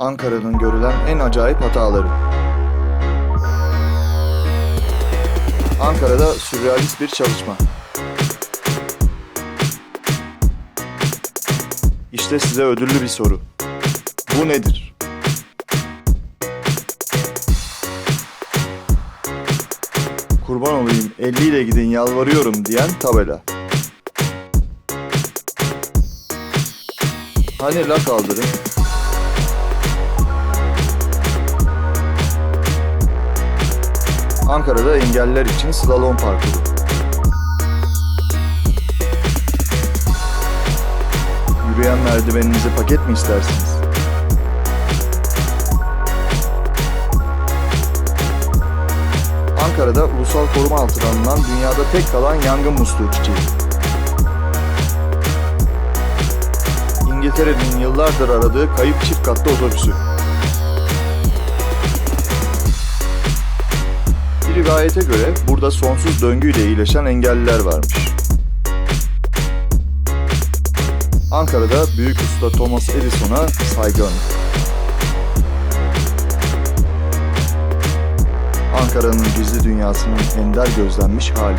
Ankara'nın görülen en acayip hataları. Ankara'da sürrealist bir çalışma. İşte size ödüllü bir soru. Bu nedir? Kurban olayım 50 ile gidin yalvarıyorum diyen tabela. Hani la kaldırın? Ankara'da engelliler için slalom parkuru. Yürüyen merdiveninize paket mi istersiniz? Ankara'da ulusal koruma altına alınan dünyada tek kalan yangın musluğu çiçeği. İngiltere'nin yıllardır aradığı kayıp çift katlı otobüsü. Rivayete göre burada sonsuz döngüyle iyileşen engelliler varmış. Ankara'da büyük usta Thomas Edison'a saygı. Ankara'nın gizli dünyasının ender gözlenmiş hali.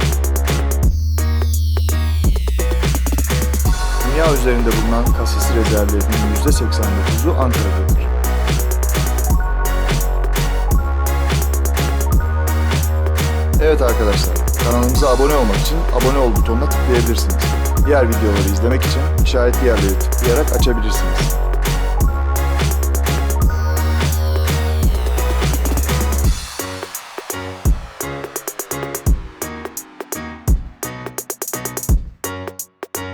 Dünya üzerinde bulunan kasis rezervlerinin %89'u Ankara'dadır. Evet arkadaşlar, kanalımıza abone olmak için abone ol butonuna tıklayabilirsiniz. Diğer videoları izlemek için işaretli yerleri tıklayarak açabilirsiniz.